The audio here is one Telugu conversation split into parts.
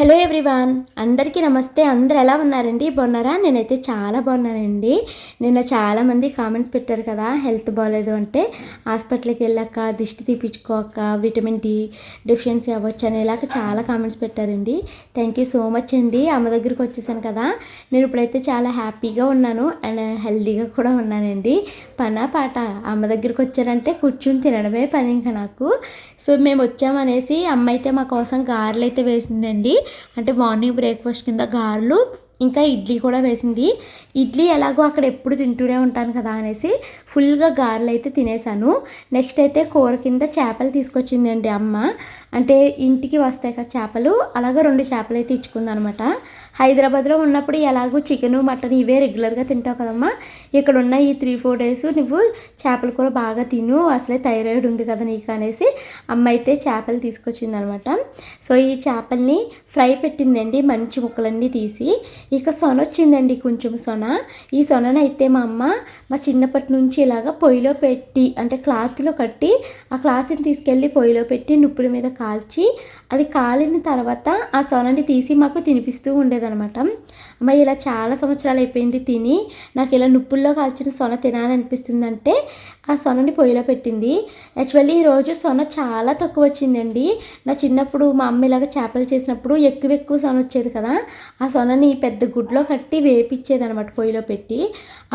హలో ఎవ్రీవాన్ అందరికీ నమస్తే. అందరు ఎలా ఉన్నారండి? బాగున్నారా? నేనైతే చాలా బాగున్నానండి. నిన్న చాలామంది కామెంట్స్ పెట్టారు కదా హెల్త్ బాగాలేదు అంటే హాస్పిటల్కి వెళ్ళాక దిష్టి తీపించుకోక విటమిన్ డి డిఫిషియన్సీ అవ్వచ్చు అనేలాగా చాలా కామెంట్స్ పెట్టారండి. థ్యాంక్ యూ సో మచ్ అండి. అమ్మ దగ్గరికి వచ్చేసాను కదా నేను ఇప్పుడైతే చాలా హ్యాపీగా ఉన్నాను అండ్ హెల్తీగా కూడా ఉన్నానండి. పనా పాట? అమ్మ దగ్గరికి వచ్చారంటే కూర్చుని తినడమే పని ఇంకా నాకు. సో మేము వచ్చామనేసి అమ్మ అయితే మా కోసం గారెలు అయితే వేసిందండి. అంటే మార్నింగ్ బ్రేక్ఫాస్ట్ కింద గారెలు ఇంకా ఇడ్లీ కూడా వేసింది. ఇడ్లీ ఎలాగో అక్కడ ఎప్పుడు తింటూనే ఉంటాను కదా అనేసి ఫుల్గా గారెలు అయితే తినేసాను. నెక్స్ట్ అయితే కూర కింద చేపలు తీసుకొచ్చిందండి అమ్మ. అంటే ఇంటికి వస్తాయి కదా చేపలు అలాగే రెండు చేపలు అయితే ఇచ్చుకుందనమాట. హైదరాబాద్లో ఉన్నప్పుడు ఎలాగో చికెను మటన్ ఇవే రెగ్యులర్గా తింటావు కదమ్మా. ఇక్కడ ఉన్న ఈ త్రీ ఫోర్ డేస్ నువ్వు చేపల కూర బాగా తిను అసలే థైరాయిడ్ ఉంది కదా నీకు అనేసి అమ్మ అయితే చేపలు తీసుకొచ్చిందనమాట. సో ఈ చేపల్ని ఫ్రై పెట్టిందండి మంచి ముక్కలన్నీ తీసి. ఇక సొన వచ్చిందండి కొంచెం సొన. ఈ సొననైతే మా అమ్మ మా చిన్నప్పటి నుంచి ఇలాగ పొయ్యిలో పెట్టి అంటే క్లాత్లో కట్టి ఆ క్లాత్ని తీసుకెళ్ళి పొయ్యిలో పెట్టి నుప్పుల మీద కాల్చి అది కాలిన తర్వాత ఆ సొనని తీసి మాకు తినిపిస్తూ ఉండేదనమాట అమ్మ ఇలా చాలా సంవత్సరాలు అయిపోయింది తిని నాకు ఇలా నుప్పుల్లో కాల్చిన సొన తినాలనిపిస్తుందంటే ఆ సొనని పొయ్యిలో పెట్టింది. యాక్చువల్లీ ఈరోజు సొన చాలా తక్కువ వచ్చిందండి. నా చిన్నప్పుడు మా అమ్మ ఇలాగ చేపలు చేసినప్పుడు ఎక్కువ ఎక్కువ సొన వచ్చేది కదా ఆ సొనని పెద్ద పెద్ద గుడ్లో కట్టి వేపించేది అనమాట పొయ్యిలో పెట్టి.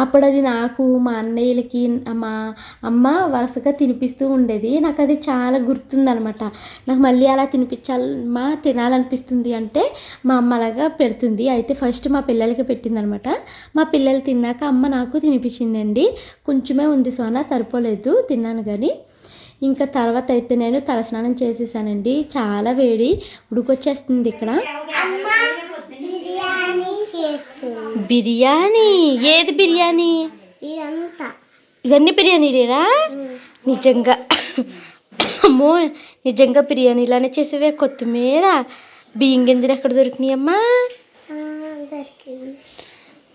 అప్పుడు అది నాకు మా అన్నయ్యలకి మా అమ్మ వరుసగా తినిపిస్తూ ఉండేది. నాకు అది చాలా గుర్తుందనమాట నాకు మళ్ళీ అలా తినిపించాలమ్మా తినాలనిపిస్తుంది అంటే మా అమ్మ అలాగా పెడుతుంది. అయితే ఫస్ట్ మా పిల్లలకి పెట్టిందనమాట మా పిల్లలు తిన్నాక అమ్మ నాకు తినిపించిందండి. కొంచెమే ఉంది సోనా సరిపోలేదు తిన్నాను కానీ ఇంకా తర్వాత అయితే నేను తలస్నానం చేసేసానండి. చాలా వేడి ఉడుకొచ్చేస్తుంది ఇక్కడ. బిర్యానీ? ఏది బిర్యానీ? ఇవన్నీ బిర్యానీలేరా నిజంగా. అమ్మో నిజంగా బిర్యానీ ఇలానే చేసేవే? కొత్తిమీర బియ్యం గింజలు ఎక్కడ దొరికినాయమ్మా?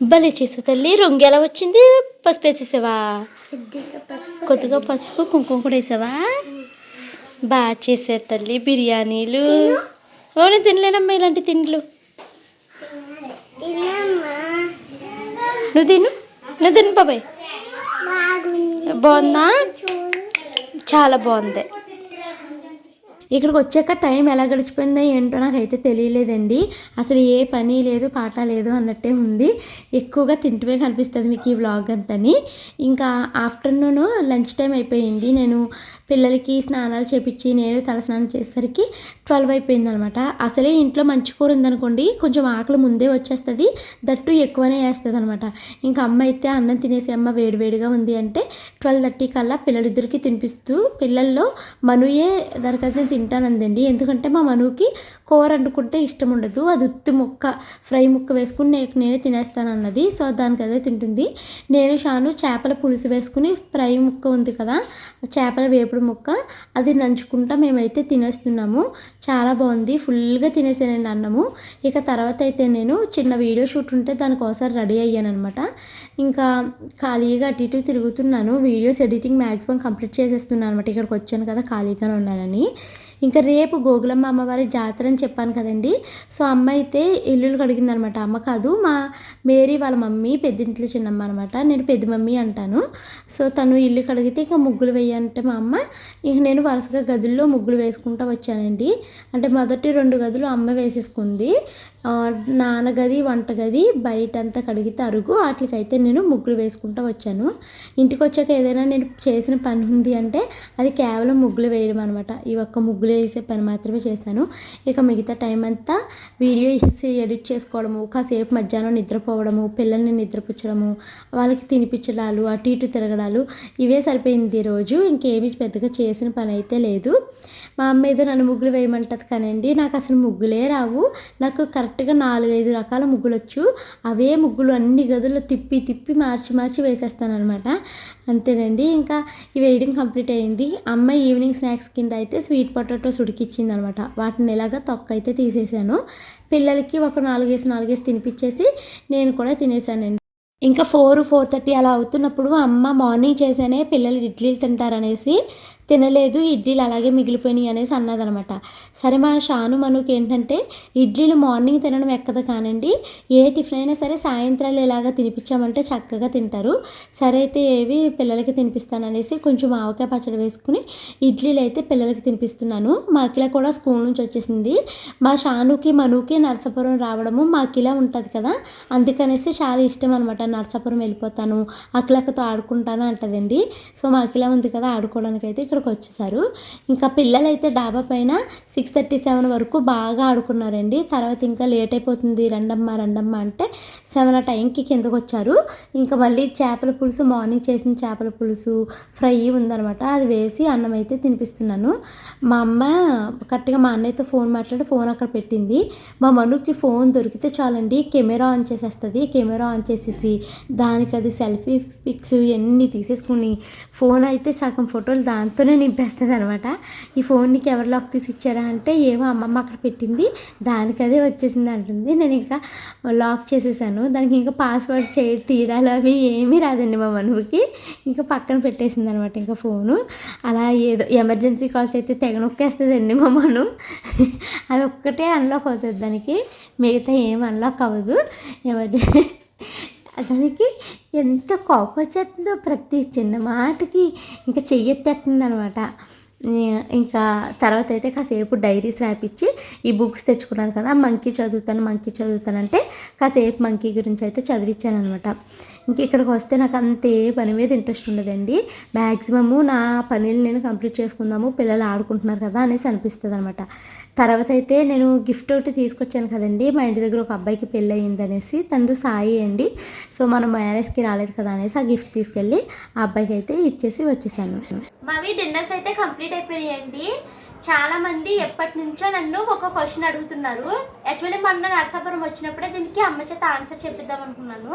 భలే చేసావు తల్లి. రొంగు ఎలా వచ్చింది? పసుపు వేసేసావా? కొద్దిగా పసుపు. కుంకుమ కూడా వేసావా? బాగా చేసారు తల్లి బిర్యానీలు. ఓనే తినలేనమ్మా ఇలాంటి తిండ్లు. నువ్వు తిను. నువ్వు తిను బాబాయ్. బాగుంది. చాలా బాగుంది. ఇక్కడికి వచ్చాక టైం ఎలా గడిచిపోయిందో ఏంటో నాకైతే తెలియలేదండి. అసలు ఏ పని లేదు పాట లేదు అన్నట్టే ఉంది. ఎక్కువగా తింటమే కనిపిస్తుంది మీకు ఈ వ్లాగ్ అంతని. ఇంకా ఆఫ్టర్నూన్ లంచ్ టైం అయిపోయింది. నేను పిల్లలకి స్నానాలు చేపించి నేను తలస్నానం చేసేసరికి ట్వెల్వ్ అయిపోయింది అనమాట అసలే ఇంట్లో మంచి కూర ఉందనుకోండి కొంచెం ఆకలి ముందే వచ్చేస్తుంది దట్టు ఎక్కువనే వేస్తుంది అనమాట ఇంకా అమ్మ అయితే అన్నం తినేసి అమ్మ వేడివేడిగా ఉంది అంటే ట్వెల్వ్ థర్టీ కల్లా పిల్లలిద్దరికి తినిపిస్తూ పిల్లల్లో మనుయే దరఖాస్తు తింటానందండి. ఎందుకంటే మా మనుకి కూర వండుకుంటే ఇష్టం ఉండదు. అది ఉత్తి ముక్క ఫ్రై ముక్క వేసుకుని నేను నేనే తినేస్తాను అన్నది సో దానికి అదే తింటుంది. నేను షాను చేపల పులుసు వేసుకుని ఫ్రై ముక్క ఉంది కదా చేపల వేపుడు ముక్క అది నంచుకుంటా మేమైతే తినేస్తున్నాము. చాలా బాగుంది. ఫుల్గా తినేసానండి అన్నము. ఇక తర్వాత అయితే నేను చిన్న వీడియో షూట్ ఉంటే దానికోసం రెడీ అయ్యాను అనమాట ఇంకా ఖాళీగా అటు ఇటు తిరుగుతున్నాను. వీడియోస్ ఎడిటింగ్ మ్యాక్సిమం కంప్లీట్ చేసేస్తున్నాను అనమాట ఇక్కడికి వచ్చాను కదా ఖాళీగానే ఉన్నానని. ఇంకా రేపు గోగులమ్మ అమ్మవారి జాతర అని చెప్పాను కదండి. సో అమ్మ అయితే ఇల్లులు కడిగింది అనమాట అమ్మ కాదు మా మేరీ వాళ్ళ మమ్మీ పెద్దింట్లో చిన్నమ్మ అనమాట. నేను పెద్ద మమ్మీ అంటాను. సో తను ఇల్లు కడిగితే ఇంకా ముగ్గులు వేయంటే మా అమ్మ. ఇంక నేను వరుసగా గదుల్లో ముగ్గులు వేసుకుంటూ వచ్చానండి. అంటే మొదటి రెండు గదులు అమ్మ వేసేసుకుంది. నాన్నగది వంటగది బయటంతా కడిగితే అరుగు. వాటికైతే నేను ముగ్గులు వేసుకుంటూ వచ్చాను. ఇంటికి వచ్చాక ఏదైనా నేను చేసిన పని ఉంది అంటే అది కేవలం ముగ్గులు వేయడం అనమాట ఈ ఒక్క ముగ్గులు వేసే పని మాత్రమే చేశాను. ఇక మిగతా టైం అంతా వీడియో వేసి ఎడిట్ చేసుకోవడము కాసేపు మధ్యాహ్నం నిద్రపోవడము పిల్లల్ని నిద్రపుచ్చడము వాళ్ళకి తినిపించడాలు అటు ఇటు తిరగడాలు ఇవే సరిపోయింది ఈ రోజు. ఇంకేమి పెద్దగా చేసిన పని అయితే లేదు. మా అమ్మ ఏదో నన్ను ముగ్గులు వేయమంటది కానండి. నాకు అసలు ముగ్గులే రావు. నాకు కరెక్ట్గా నాలుగైదు రకాల ముగ్గులు వచ్చు అవే ముగ్గులు అన్ని గదులు తిప్పి తిప్పి మార్చి మార్చి వేసేస్తాను అనమాట అంతేనండి. ఇంకా ఈ వేయడం కంప్లీట్ అయింది. అమ్మ ఈవినింగ్ స్నాక్స్ కింద అయితే స్వీట్ పొటాటోస్ ఉడికిచ్చింది అనమాట వాటిని ఎలాగా తొక్క అయితే తీసేసాను. పిల్లలకి ఒక నాలుగేసి నాలుగేసి తినిపించేసి నేను కూడా తినేసానండి. ఇంకా ఫోర్ ఫోర్ థర్టీ అలా అవుతున్నప్పుడు అమ్మ మార్నింగ్ చేసానే పిల్లలు ఇడ్లీలు తింటారనేసి తినలేదు ఇడ్లీలు అలాగే మిగిలిపోయినాయి అనేసి అన్నదనమాట. సరే మా షాను మనకి ఏంటంటే ఇడ్లీలు మార్నింగ్ తినడం ఎక్కదు కానండి ఏ టిఫిన్ అయినా సరే సాయంత్రాలు ఇలాగా తినిపించామంటే చక్కగా తింటారు. సరే అయితే ఏవి పిల్లలకి తినిపిస్తాననేసి కొంచెం ఆవకాయ పచ్చడి వేసుకుని ఇడ్లీలు అయితే పిల్లలకి తినిపిస్తున్నాను. మా అఖిల కూడా స్కూల్ నుంచి వచ్చేసింది. మా షానుకి మనుకి నరసాపురం రావడము మా అఖిల ఉంటుంది కదా అందుకనేసి చాలా ఇష్టం అనమాట నరసాపురం వెళ్ళిపోతాను అఖిలకతో ఆడుకుంటాను అంటదండి. సో మా అఖిల ఉంది కదా ఆడుకోవడానికి అయితే ఇక్కడికి వచ్చేసారు. ఇంకా పిల్లలు అయితే డాబా పైన సిక్స్ థర్టీ సెవెన్ వరకు బాగా ఆడుకున్నారండి. తర్వాత ఇంకా లేట్ అయిపోతుంది. రండమ్మ రండమ్మ అంటే సెవెన్ ఆ టైంకి కిందకు వచ్చారు. ఇంకా మళ్ళీ చేపల పులుసు మార్నింగ్ చేసిన చేపల పులుసు ఫ్రై ఉందనమాట అది వేసి అన్నం అయితే తినిపిస్తున్నాను. మా అమ్మ కరెక్ట్గా మా అన్నయ్యతో ఫోన్ మాట్లాడి ఫోన్ అక్కడ పెట్టింది. మా మనుకి ఫోన్ దొరికితే చాలండి. కెమెరా ఆన్ చేసేస్తుంది. కెమెరా ఆన్ చేసేసి దానికి అది సెల్ఫీ పిక్స్ ఇవన్నీ తీసేసుకుని ఫోన్ అయితే సగం ఫోటోలు దాంతోనే నింపేస్తుంది అనమాట ఈ ఫోన్ నీకు ఎవరు లాక్ తీసి ఇచ్చారా అంటే ఏమో అమ్మమ్మ అక్కడ పెట్టింది దానికి అదే వచ్చేసింది అంటుంది. నేను ఇంకా లాక్ చేసేసాను. దానికి ఇంకా పాస్వర్డ్ చే తీయడాలు అవి ఏమీ రాదండి మా మనువుకి. ఇంకా పక్కన పెట్టేసింది అనమాట ఇంకా ఫోను. అలా ఏదో ఎమర్జెన్సీ కాల్స్ అయితే తెగ నొక్కేస్తుందండి మా మను. అది ఒక్కటే అన్లాక్ అవుతుంది దానికి. మిగతా ఏం అన్లాక్ అవ్వదు. ఎమర్జెన్సీ దానికి ఎంత కోపం వచ్చేస్తుందో ప్రతి చిన్న మాటకి ఇంకా చెయ్యెత్తేస్తుంది అనమాట ఇంకా తర్వాత అయితే కాసేపు డైరీస్ రాపిచ్చి ఈ బుక్స్ తెచ్చుకున్నాను కదా మంకీ చదువుతాను మంకీ చదువుతానంటే కాసేపు మంకీ గురించి అయితే చదివించాను అనమాట ఇంక ఇక్కడికి వస్తే నాకు అంతే పని మీద ఇంట్రెస్ట్ ఉండదండి. మ్యాక్సిమము నా పనులు నేను కంప్లీట్ చేసుకుందాము పిల్లలు ఆడుకుంటున్నారు కదా అనేసి అనిపిస్తుంది అనమాట తర్వాత అయితే నేను గిఫ్ట్ ఒకటి తీసుకొచ్చాను కదండి. మా ఇంటి దగ్గర ఒక అబ్బాయికి పెళ్ళి అయ్యింది అనేసి తనది సాయి అండి. సో మనం మ్యారేజ్కి రాలేదు కదా అనేసి ఆ గిఫ్ట్ తీసుకెళ్ళి ఆ అబ్బాయికి అయితే ఇచ్చేసి వచ్చేసాను. మావి డిన్నర్స్ అయితే కంప్లీట్ అయిపోయాయండి. చాలా మంది ఎప్పటి నుంచో నన్ను ఒక క్వశ్చన్ అడుగుతున్నారు. యాక్చువల్లీ మొన్న నరసాపురం వచ్చినప్పుడే దీనికి అమ్మ చేత ఆన్సర్ చెప్పిద్దాం అనుకున్నాను.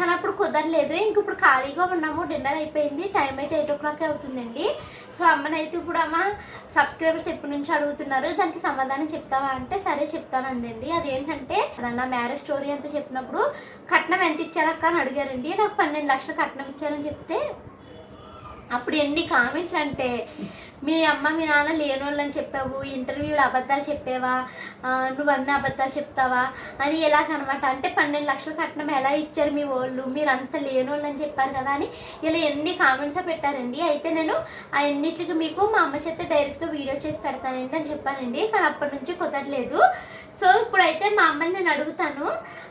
కానీ అప్పుడు కుదరలేదు. ఇంక ఇప్పుడు ఖాళీగా ఉన్నాము. డిన్నర్ అయిపోయింది. టైం అయితే ఎయిట్ ఓ క్లాక్ అవుతుందండి. సో అమ్మనైతే ఇప్పుడు అమ్మ సబ్స్క్రైబర్స్ ఎప్పటి నుంచి అడుగుతున్నారు? దానికి సమాధానం చెప్తావా అంటే సరే చెప్తాను అందండి. అదేంటంటే నా మ్యారేజ్ స్టోరీ అంతా చెప్పినప్పుడు కట్నం ఎంత ఇచ్చారక్క? అని అడిగారండి. నాకు పన్నెండు లక్షలు కట్నం ఇచ్చారని చెప్తే అప్పుడు ఎన్ని కామెంట్లు అంటే మీ అమ్మ మీ నాన్న లేనోళ్ళు అని చెప్పావు ఇంటర్వ్యూలో అబద్ధాలు చెప్పావా? నువ్వు అన్ని అబద్ధాలు చెప్తావా? అని ఎలాగనమాట. అంటే పన్నెండు లక్షలు కట్నం ఎలా ఇచ్చారు మీ వాళ్ళు? మీరు అంత లేనోళ్ళు అని చెప్పారు కదా అని ఇలా ఎన్ని కామెంట్స్ పెట్టారండి. అయితే నేను ఆ ఎన్నిటికి మీకు మా అమ్మ చేత డైరెక్ట్గా వీడియో చేసి పెడతానండి అని చెప్పానండి. కానీ అప్పటి నుంచి కుదరలేదు. సో ఇప్పుడైతే మా అమ్మని నేను అడుగుతాను.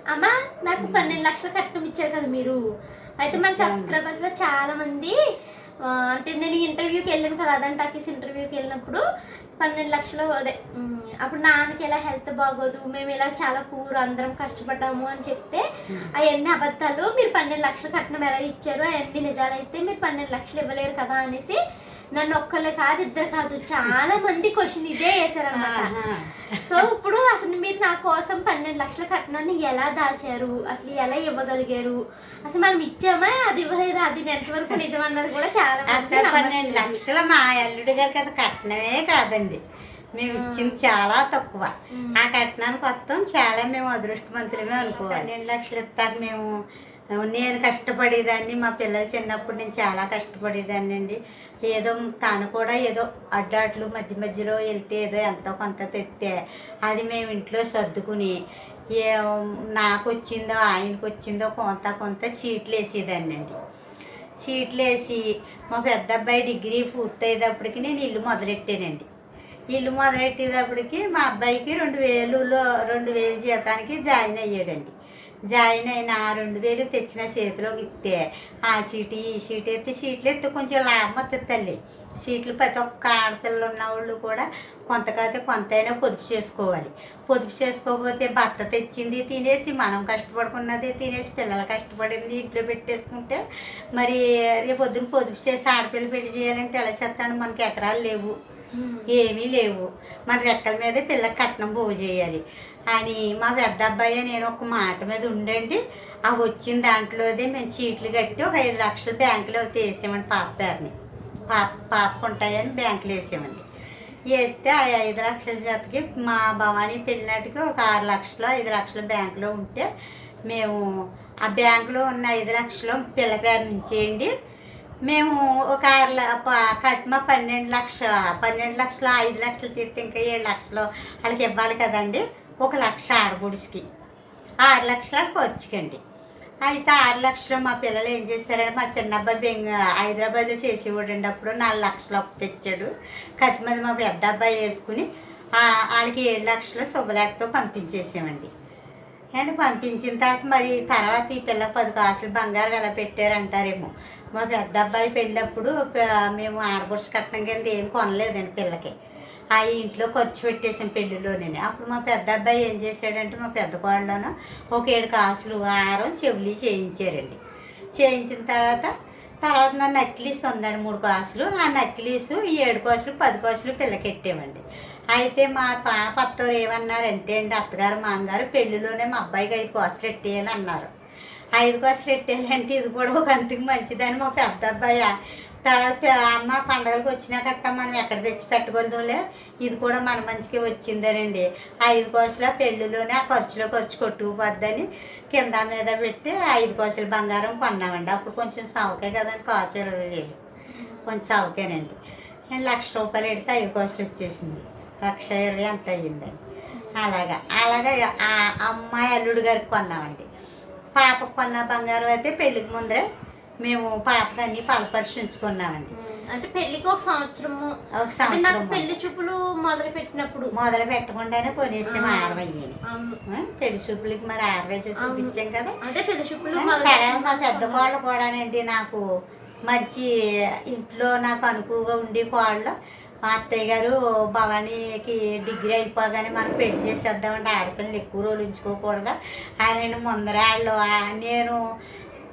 అమ్మ నాకు పన్నెండు లక్షలు కట్నం ఇచ్చారు కదా మీరు. అయితే మన సబ్స్క్రైబర్స్లో చాలా మంది ఆ, అంటే నేను ఇంటర్వ్యూకి వెళ్ళాను కదా అదంతా టాకీస్ ఇంటర్వ్యూకి వెళ్ళినప్పుడు పన్నెండు లక్షలు అదే అప్పుడు నాన్నకి ఎలా హెల్త్ బాగోదు మేము ఇలా చాలా పూర్ అందరం కష్టపడ్డాము అని చెప్తే అవన్నీ అబద్ధాలు మీరు పన్నెండు లక్షలు కట్నం ఎలా ఇచ్చారు అవన్నీ నిజాలైతే మీరు పన్నెండు లక్షలు ఇవ్వలేరు కదా అనేసి నన్ను ఒక్కళ్ళే కాదు ఇద్దరు కాదు చాలా మంది క్వశ్చన్ ఇదే వేశారనమాట సో ఇప్పుడు అసలు మీరు నా కోసం పన్నెండు లక్షల కట్నాన్ని ఎలా దాచారు? అసలు ఎలా ఇవ్వగలిగారు? అసలు మనం ఇచ్చామా? అది ఇవ్వలేదా? అది ఎంతవరకు నిజం అన్నది కూడా చాలా అసలు పన్నెండు. లక్షలు మా అల్లుడి గారికి అది కట్నమే కాదండి. మేము ఇచ్చింది చాలా తక్కువ. ఆ కట్నానికి మొత్తం చాలా మేము అదృష్టవంతులమే అనుకోవాలి. పన్నెండు లక్షలు ఇస్తారు మేము. నేను కష్టపడేదాన్ని. మా పిల్లలు చిన్నప్పుడు నేను చాలా కష్టపడేదాన్ని అండి. ఏదో తాను కూడా ఏదో అడ్డాట్లు మధ్య మధ్యలో వెళ్తే ఏదో ఎంతో కొంత తెస్తే అది మేము ఇంట్లో సర్దుకుని ఏ నాకు వచ్చిందో ఆయనకు వచ్చిందో కొంత కొంత సీట్లు వేసేదాన్ని అండి. సీట్లు వేసి మా పెద్ద అబ్బాయి డిగ్రీ పూర్తయ్యేటప్పటికి నేను ఇల్లు మొదలెట్టానండి. ఇల్లు మొదలెట్టేటప్పటికి మా అబ్బాయికి రెండు వేలులో రెండు వేలు జీతానికి జాయిన్ అయ్యాడండి. జాయిన్ అయిన ఆ రెండు వేలు తెచ్చిన చేతిలోకి ఇస్తే ఆ సీటు ఈ సీటు ఎత్తి సీట్లు ఎత్తి కొంచెం లాభం వస్తుంది తల్లి. సీట్లు ప్రతి ఒక్క ఆడపిల్లలు ఉన్న వాళ్ళు కూడా కొంత కాకపోతే కొంతైనా పొదుపు చేసుకోవాలి. పొదుపు చేసుకోకపోతే భర్త తెచ్చింది తినేసి మనం కష్టపడుకున్నది తినేసి పిల్లలు కష్టపడింది ఇంట్లో పెట్టేసుకుంటే మరి రేపు పొద్దున పొదుపు చేసి ఆడపిల్ల పెళ్ళి చేయాలంటే ఎలా చేస్తాడు? మనకి ఎకరాలు లేవు. ఏమీ లేవు. మన రెక్కల మీదే పిల్లకి కట్నం పోగు చేయాలి. అని మా పెద్ద అబ్బాయి నేను ఒక మాట మీద ఉండండి. ఆ వచ్చిన దాంట్లోదే మేము చీట్లు కట్టి ఒక ఐదు లక్షలు బ్యాంకులో వేసామండి పాప పేరుని. పాప పాపకు ఉంటాయని బ్యాంకులో వేసామండి వేస్తే ఆ ఐదు లక్షల జతకి మా భవానీ పెళ్ళినట్టుకి ఒక ఆరు లక్షలు ఐదు లక్షలు బ్యాంకులో ఉంటే మేము ఆ బ్యాంకులో ఉన్న ఐదు లక్షలు పిల్ల పేరు నుంచేయండి. మేము ఒక ఆరు ల- కట్మ పన్నెండు లక్ష పన్నెండు లక్షలు ఐదు లక్షలు తీస్తే ఇంకా ఏడు లక్షలు వాళ్ళకి ఇవ్వాలి కదండి. ఒక లక్ష ఆడబుడిసికి ఆరు లక్షలకు ఖర్చుకండి అయితే ఆరు లక్షలు మా పిల్లలు ఏం చేశారంటే మా చిన్నబ్బాయి బెంగ హైదరాబాద్లో చేసేవాడండి. అప్పుడు నాలుగు లక్షలు అప్పు తెచ్చాడు. కత్తి మీద మా పెద్ద అబ్బాయి వేసుకుని వాళ్ళకి ఏడు లక్షలు శుభలేఖతో పంపించేసామండి. అండ్ పంపించిన తర్వాత మరి తర్వాత ఈ పిల్ల పది కాసులు బంగారం ఎలా పెట్టారంటారేమో. మా పెద్ద అబ్బాయి పెళ్ళప్పుడు మేము ఆడపడుచు కట్నం కింద ఏం కొనలేదండి పిల్లకి. ఆ ఇంట్లో ఖర్చు పెట్టేసాం పెళ్ళిలోనే. అప్పుడు మా పెద్ద అబ్బాయి ఏం చేశాడంటే మా పెద్ద కోళ్ళను ఒక ఏడు కాసులు ఆరం చెవులు చేయించారండి. చేయించిన తర్వాత తర్వాత నా నక్లీస్ ఉందండి మూడు కాసులు. ఆ నక్లీసు ఈ ఏడు కోసలు పది కోసలు పిల్లకెట్టామండి అయితే మా పాప అత్తవారు ఏమన్నారంటే అండి అత్తగారు మామగారు పెళ్ళిలోనే మా అబ్బాయికి ఐదు కోసలు ఎట్టేయాలి అన్నారు ఐదు కోసలు ఎట్టేయాలంటే ఇది కూడా ఒక అంతకు మంచిదని మా పెద్ద అబ్బాయి తర్వాత అమ్మ పండగలకు వచ్చినా కట్ట మనం ఎక్కడ తెచ్చి పెట్టుకోలేదులే ఇది కూడా మన మంచికి వచ్చిందనండి. ఐదు కోసల పెళ్ళిలోనే ఆ ఖర్చులో ఖర్చు కొట్టుకుపోద్దని కింద మీద పెట్టి ఐదు కోసల బంగారం కొన్నామండి. అప్పుడు కొంచెం సవకే కదండి కాచు ఇరవై వేలు కొంచెం సవకేనండి. నేను లక్ష రూపాయలు పెడితే ఐదు కోసలు వచ్చేసింది. లక్ష ఇరవై ఎంత అయ్యిందండి. అలాగా. అలాగా ఆ అమ్మాయి అల్లుడు గారికి కొన్నామండి. పాపకు కొన్న బంగారం అయితే పెళ్ళికి ముందరే మేము పాపకి అన్ని పలపరిచి ఉంచుకున్నామండి అంటే పెళ్ళికి ఒక సంవత్సరము. ఒక అంటే నాకు సంవత్సరం పెళ్ళి చూపులు మొదలు పెట్టినప్పుడు. మొదలు పెట్టకుండానే కొనేసాం. ఆరవయ్యని పెళ్ళి చూపులకి మరి ఆరవై చేసి అవును. చూపించాం కదా. అదే పెళ్ళి చూపులు తర్వాత మా పెద్ద కోళ్ళు కూడానండి నాకు మంచి ఇంట్లో నాకు అనుకువగా ఉండి కోళ్ళు. మా అత్తయ్య గారు భవానీకి డిగ్రీ అయిపోగానే మనం పెళ్ళి చేసేద్దామంటే ఆడపిల్లలు ఎక్కువ రోజులు ఉంచుకోకూడదు? ఆయన ముందర వాళ్ళు నేను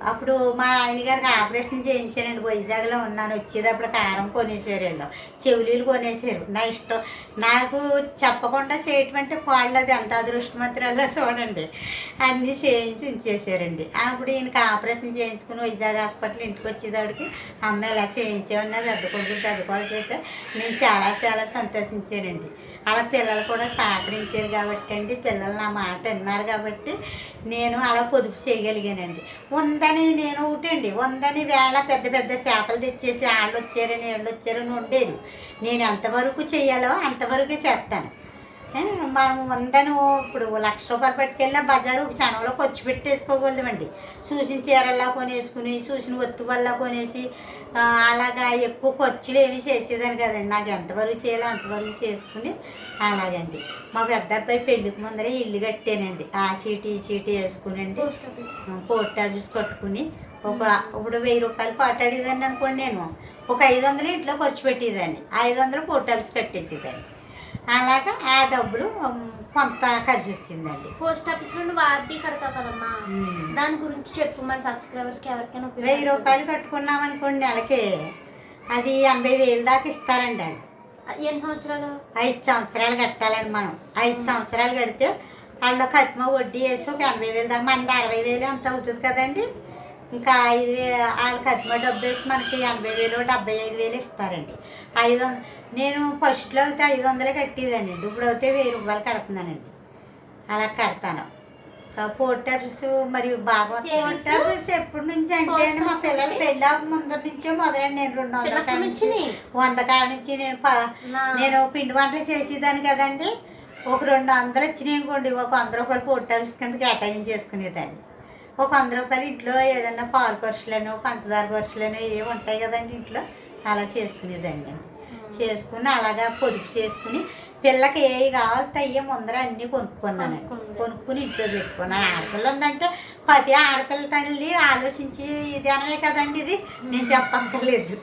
అప్పుడు మా ఆయన గారికి ఆపరేషన్ చేయించానండి. వైజాగ్లో ఉన్నాను. వచ్చేటప్పుడు కారం కొనేసారు వీళ్ళు. చెవులీలు కొనేసారు నా ఇష్టం. నాకు చెప్పకుండా చేయటం అంటే అది ఎంత అదృష్టమంతురాలో చూడండి. అన్నీ చేయించి ఉంచేసారండి అప్పుడు ఈయనకి ఆపరేషన్ చేయించుకుని వైజాగ్ హాస్పిటల్ ఇంటికి వచ్చేదాడికి అమ్మ ఇలా చేయించామన్నా పెద్ద కొడుకు పెద్ద కొడుకు అయితే నేను చాలా చాలా సంతోషించానండి. అలా పిల్లలు కూడా సహకరించారు కాబట్టి అండి. పిల్లలు నా మాట విన్నారు కాబట్టి నేను అలా పొదుపు చేయగలిగానండి. ఉందని నేను ఒకటండి ఉందని వేళ పెద్ద పెద్ద చేపలు తెచ్చేసి వాళ్ళు వచ్చారని వీళ్ళు వచ్చారని ఉండేది. నేను ఎంతవరకు చేయాలో అంతవరకే చేస్తాను. మనం ఉందని ఇప్పుడు లక్ష రూపాయలు పట్టుకెళ్ళినా బజారు ఒక క్షణంలో ఖర్చు పెట్టేసుకోగలమండి చూసిన చీరల్లా కొనేసుకుని చూసిన ఒత్తు వల్ల కొనేసి అలాగా ఎక్కువ ఖర్చులు ఏమి చేసేదాన్ని కదండి. నాకు ఎంతవరకు చేయాలో అంతవరకు చేసుకుని అలాగండి. మా పెద్ద అబ్బాయి పెళ్ళికి ముందరే ఇల్లు కట్టానండి. ఆ చీటీ ఈ చీటీ వేసుకునండి. ఆఫీస్ పోస్ట్ ఆఫీస్ కట్టుకుని ఒక ఇప్పుడు వెయ్యి రూపాయలు పాటాడేదాన్ని అనుకోండి నేను. ఒక ఐదు వందలు ఇంట్లో ఖర్చు పెట్టేదాన్ని. ఐదు వందలు పోస్ట్ ఆఫీస్ కట్టేసేదాన్ని. అలాగా ఆ డబ్బులు కొంత ఖర్చు వచ్చిందండి. పోస్ట్ ఆఫీస్లో నువ్వు ఆర్డీ కడతావు కదమ్మా. దాని గురించి చెప్పు మన సబ్స్క్రైబర్స్కి ఎవరికైనా వెయ్యి. రూపాయలు కట్టుకున్నాం అనుకోండి నెలకి అది ఎనభై వేలు దాకా ఇస్తారండి వాళ్ళు. ఎన్ని సంవత్సరాలు? ఐదు సంవత్సరాలు కట్టాలండి మనం. ఐదు సంవత్సరాలు కడితే వాళ్ళ కత్మ వడ్డీ వేసి ఒక ఎనభై వేలు దాకా మనది అరవై వేలు అంత అవుతుంది కదండి? ఇంకా ఐదు వేలు వాళ్ళ కత్మ డబ్బు వేసి మనకి ఎనభై వేలు డెబ్బై ఐదు వేలు ఇస్తారండి. ఐదు వంద నేను ఫస్ట్లో అయితే ఐదు వందలే కట్టేదానండి ఇప్పుడు అయితే వెయ్యి రూపాయలు కడుతున్నానండి. అలా కడతాను. ఆఫీస్ మరియు బాగా ఆఫీస్ ఎప్పటి నుంచి అంటే మా పిల్లలు? పెళ్ళి ముందర నుంచే మొదలండి. నేను రెండు వందల కాడ నుంచి వంద కాడ నుంచి నేను నేను పిండి వంటలు చేసేదాన్ని కదండి. ఒక రెండు వందలు వచ్చినాయి అనుకోండి ఒక వంద రూపాయలు పోస్ట్ ఆఫీస్ కింద కేటాయించేసుకునేదాన్ని. ఒక వంద రూపాయలు ఇంట్లో ఏదన్నా పాలు ఖర్చులను పంచదార ఖర్చులను ఏవి ఉంటాయి కదండి ఇంట్లో. అలా చేసుకునేదాన్ని అండి. చేసుకుని అలాగా పొదుపు చేసుకుని పిల్లకి ఏ కావాలితే అయ్యే ముందర అన్నీ కొనుక్కున్నాను. కొనుక్కుని ఇంట్లో పెట్టుకున్నాను. ఆడపిల్ల ఉందంటే ప్రతి ఆడపిల్ల తల్లి ఆలోచించి ఇది అనవే కదండి ఇది. నేను చెప్పక్కర్లేదు.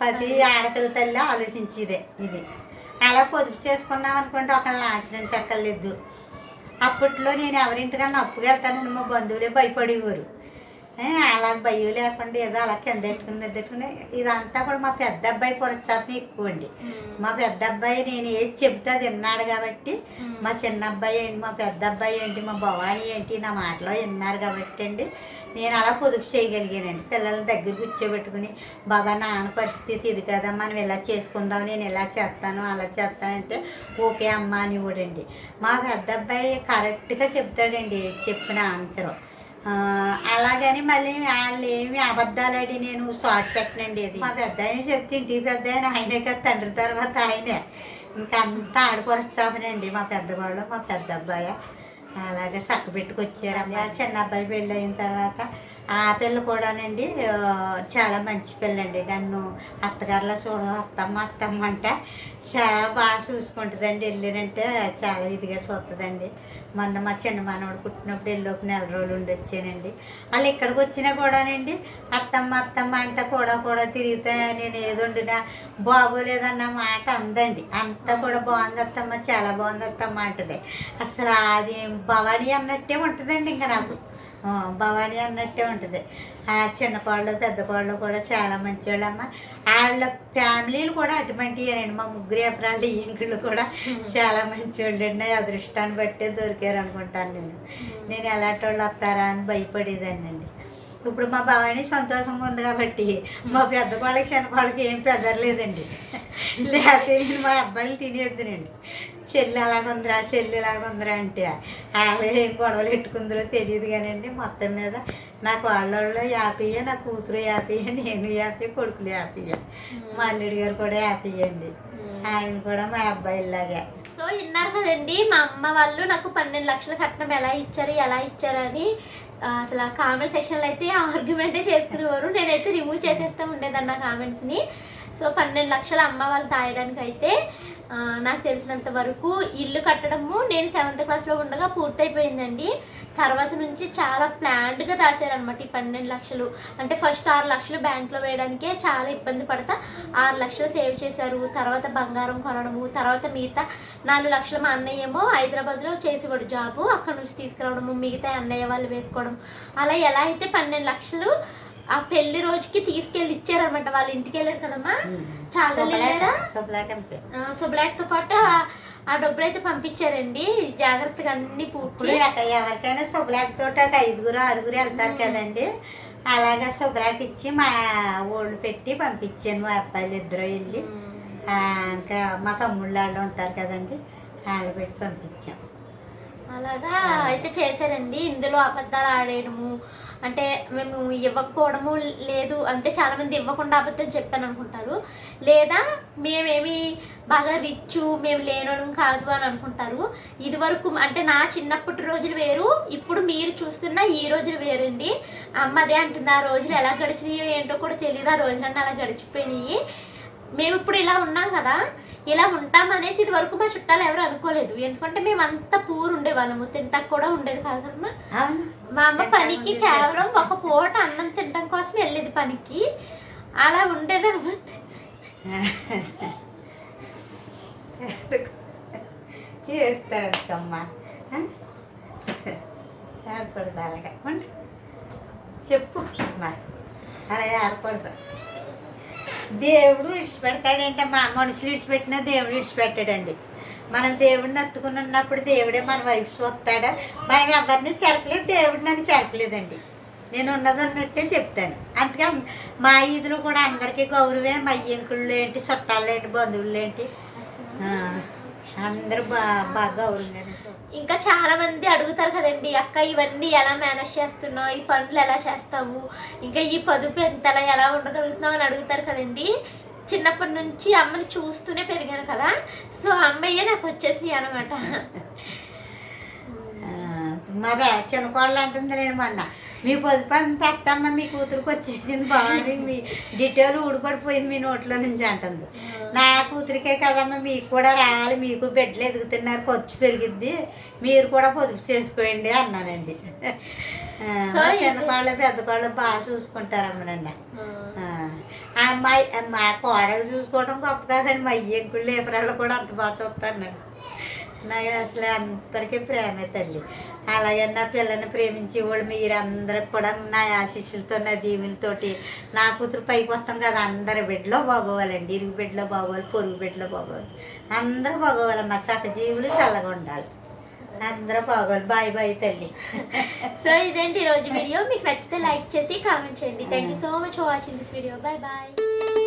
ప్రతి ఆడపిల్ల తల్లి ఆలోచించేదే ఇది. అలా పొదుపు చేసుకున్నాం అనుకుంటే ఒకళ్ళని ఆశ్రయించక్కర్లేదు అప్పట్లో నేను ఎవరింటికన్నా అప్పుగా మా బంధువులే భయపడేవారు. అలా భయం లేకుండా ఏదో అలా కింద పెట్టుకుని మీద పెట్టుకుని ఇదంతా కూడా మా పెద్ద అబ్బాయి పొరచాపని ఎక్కువ అండి. మా పెద్ద అబ్బాయి నేను ఏది చెప్తే అది విన్నాడు కాబట్టి మా చిన్న అబ్బాయి ఏంటి మా పెద్ద అబ్బాయి ఏంటి మా భవానీ ఏంటి నా మాటలో విన్నారు కాబట్టి అండి. నేను అలా పొదుపు చేయగలిగానండి. పిల్లల దగ్గర కూర్చోబెట్టుకుని బాబా నాన్న పరిస్థితి ఇది కదా మనం ఇలా చేసుకుందాం నేను ఇలా చేస్తాను అలా చేస్తానంటే ఓకే అమ్మా అని ఇవ్వడండి మా పెద్ద అబ్బాయి కరెక్ట్గా చెప్తాడండి చెప్పిన ఆన్సరు. అలాగని మళ్ళీ వాళ్ళు ఏమి అబద్ధాలడి నేను షార్ట్ పెట్టనండి అది. మా పెద్ద ఆయన చెప్తే ఇంటికి పెద్ద ఆయన ఆయనే కదా తండ్రి తర్వాత ఆయనే. ఇంకా అంతా ఆడుకొరచామనండి మా పెద్దవాళ్ళు మా పెద్ద అబ్బాయి. అలాగే చక్క పెట్టుకొచ్చారు చిన్న అబ్బాయి పెళ్ళి అయిన తర్వాత ఆ పిల్ల కూడానండి చాలా మంచి పిల్లండి. నన్ను అత్తగారులా చూడ అత్తమ్మ అత్తమ్మ అంట. చాలా బాగా చూసుకుంటుందండి వెళ్ళినంటే చాలా ఇదిగా చూస్తుందండి మొన్న మా చిన్న మనవడు పుట్టినప్పుడు వెళ్ళి ఒక నెల రోజులు ఉండి వచ్చానండి. వాళ్ళు ఇక్కడికి వచ్చినా కూడానండి అత్తమ్మ అత్తమ్మ అంట కూడా కూడా తిరిగితే నేను ఏది వండినా బాగోలేదన్న మాట అందండి. అంతా కూడా బాగుంది అత్తమ్మ చాలా బాగుంది అత్తమ్మ అంటది. అసలు అది భవానీ అన్నట్టే ఉంటుందండి ఇంకా నాకు. భవానీ అన్నట్టే ఉంటుంది. ఆ చిన్న కోళ్ళు పెద్ద కోళ్ళు కూడా చాలా మంచివాళ్ళమ్మ వాళ్ళ ఫ్యామిలీలు కూడా అటువంటివేనండి మా ముగ్గురు ఎకరాల ఇంకులు కూడా చాలా మంచివాళ్ళు అండి అదృష్టాన్ని బట్టే దొరికారు అనుకుంటాను నేను నేను ఎలాంటి వాళ్ళు వస్తారా అని భయపడేదాన్ని అండి ఇప్పుడు మా భవాని సంతోషంగా ఉంది కాబట్టి మా పెద్ద వాళ్ళకి చిన్న వాళ్ళకి ఏం పెదరలేదండి. లేకపోతే మా అబ్బాయిలు తినేద్దునండి చెల్లి అలాగుందిరా చెల్లి ఇలాగుందిరా అంటే వాళ్ళు ఏం గొడవలు పెట్టుకుందరో తెలియదు కానండి మొత్తం మీద నాకు వాళ్ళలో యాపీయే నా కూతురు యాపీయే నేను యాపీ కొడుకులు యాపీయే మా అల్లుడి గారు కూడా యాపీ అండి ఆయన కూడా మా అబ్బాయిలాగే సో విన్నారు కదండి మా అమ్మ వాళ్ళు నాకు పన్నెండు లక్షల కట్నం ఎలా ఇచ్చారు ఎలా ఇచ్చారు అని ఆ, అసలు ఆ కామెంట్ సెక్షన్లో అయితే ఆర్గ్యుమెంటే చేసుకునేవారు. నేనైతే రిమూవ్ చేసేస్తూ ఉండేదాన్ని ఆ కామెంట్స్ని. సో పన్నెండు లక్షల అమ్మ వాళ్ళు తాయడానికి అయితే నాకు తెలిసినంత వరకు ఇల్లు కట్టడము నేను సెవెంత్ క్లాస్లో ఉండగా పూర్తయిపోయిందండి. తర్వాత నుంచి చాలా ప్లాన్డ్గా దాచారనమాట ఈ పన్నెండు లక్షలు. అంటే ఫస్ట్ ఆరు లక్షలు బ్యాంక్లో వేయడానికే చాలా ఇబ్బంది పడతా. ఆరు లక్షలు సేవ్ చేశారు. తర్వాత బంగారం కొనడము తర్వాత మిగతా నాలుగు లక్షలు మా అన్నయ్య ఏమో హైదరాబాద్లో చేసేవాడు జాబు అక్కడ నుంచి తీసుకురావడము మిగతా అన్నయ్య వాళ్ళు వేసుకోవడం. అలా ఎలా అయితే పన్నెండు లక్షలు ఆ పెళ్ళి రోజుకి తీసుకెళ్ళి ఇచ్చారనమాట వాళ్ళ ఇంటికి వెళ్ళారు కదమ్మా? చాలా అంతే. సుబ్లాక్తో పాటు ఆ- డబ్బులు అయితే పంపించారండి. జాగ్రత్తగా అన్ని పూర్తి ఎవరికైనా శుభ్రాక్ తోటి ఒక ఐదుగురు ఆరుగురు వెళ్తారు కదండి. అలాగా శుభ్రాక్ ఇచ్చి మా ఓళ్ళు పెట్టి పంపించాను మా అబ్బాయిలు ఇద్దరు వెళ్ళి. ఇంకా మా తమ్ముళ్ళు వాళ్ళు ఉంటారు కదండి. వాళ్ళు పెట్టి పంపించాం. అలాగా అయితే చేశారండి. ఇందులో అబద్ధాలు ఆడేయడము అంటే మేము ఇవ్వకపోవడము లేదు అంటే చాలామంది ఇవ్వకుండా అబద్ధం చెప్పాను అనుకుంటారు. లేదా మేమేమి బాగా రిచ్ మేము లేనడం కాదు అని అనుకుంటారు. ఇది వరకు అంటే నా చిన్నప్పటి రోజులు వేరు ఇప్పుడు మీరు చూస్తున్న ఈ రోజులు వేరండి. అమ్మ అదే అంటుంది ఆ రోజులు ఎలా గడిచినాయో ఏంటో కూడా తెలియదు ఆ రోజులన్నీ అలా గడిచిపోయినాయి. మేము ఇప్పుడు ఇలా ఉన్నాం కదా ఇలా ఉంటాం అనేసి ఇది వరకు మా చుట్టాలు ఎవరు అనుకోలేదు. ఎందుకంటే మేము అంత పూర్ ఉండేవాళ్ళము. తింటాక కూడా ఉండేది కాదు కదమ్మా మా అమ్మ పనికి కేవలం ఒక పూట అన్నం తినడం కోసం వెళ్ళేది పనికి. అలా ఉండేది అనమాట. చెప్పు అమ్మా. అలా ఏడకూడదు. దేవుడు ఇడిచిపెడతాడంటే మా మనుషులు ఇడిచిపెట్టినా దేవుడు ఇడిచిపెట్టాడండి మనం దేవుడిని అత్తుకుని ఉన్నప్పుడు దేవుడే మన వైఫ్ చూస్తాడా? మనం ఎవరిని సెరపలేదు దేవుడు నన్ను సెరపలేదండి. నేను ఉన్నది ఉన్నట్టే చెప్తాను. అందుకే మా ఈదులు కూడా అందరికీ గౌరవే మా అయ్యంకుళ్ళు ఏంటి చుట్టాలు ఏంటి బంధువులు ఏంటి? అందరూ బాగా. ఇంకా చాలా మంది అడుగుతారు కదండి అక్క ఇవన్నీ ఎలా మేనేజ్ చేస్తున్నావు? ఈ పనులు ఎలా చేస్తావు? ఇంకా ఈ పొదుపు ఎంతలా ఎలా ఉండగలుగుతున్నావు? అని అడుగుతారు కదండి. చిన్నప్పటి నుంచి అమ్మని చూస్తూనే పెరిగాను కదా సో అమ్మయ్యే నాకు వచ్చేసి అనమాట మా చిన్న కోళ్ళు అంటుంది నేను మొన్న. మీ పొదుపు అంత అత్తమ్మ మీ కూతురుకి వచ్చేసింది బాగుంది. మీ డీటెయిల్ ఊడిపడిపోయింది మీ నోట్లో నుంచి అంటుంది. నా కూతురికే కదమ్మా మీకు కూడా రావాలి మీకు బిడ్డలు ఎదుగుతున్నారు ఖర్చు పెరిగిద్ది మీరు కూడా పొదుపు చేసుకోండి అన్నానండి. ఆ, మా సో చిన్న కోళ్ళు పెద్ద కోళ్ళు బాగా చూసుకుంటారమ్మనండి మా మా కోడలు చూసుకోవడం గొప్ప కాదండి మా అయ్యంకుళ్ళు ఏపరాళ్ళు కూడా అంత బాగా చూస్తారు నా నాకు అసలు అందరికీ ప్రేమే తల్లి. అలాగే నా పిల్లని ప్రేమించే వాళ్ళు మీరందరికి కూడా నా ఆశీస్సులతో నా దీవులతోటి నా కూతురు పైకి వస్తాం కదా అందరి బిడ్డలో బాగోవాలండి. ఇరుగు బిడ్డలో బాగోవాలి పొరుగు బిడ్డలో బాగోవాలి. అందరూ బాగోవాలి మా సక జీవులు చల్లగా ఉండాలి. అందరూ బాగోవాలి. బాయ్ బాయ్ తల్లి. సో ఇదేంటి ఈరోజు వీడియో? మీకు నచ్చితే లైక్ చేసి కామెంట్ చేయండి. Thank you so much for watching this video bye bye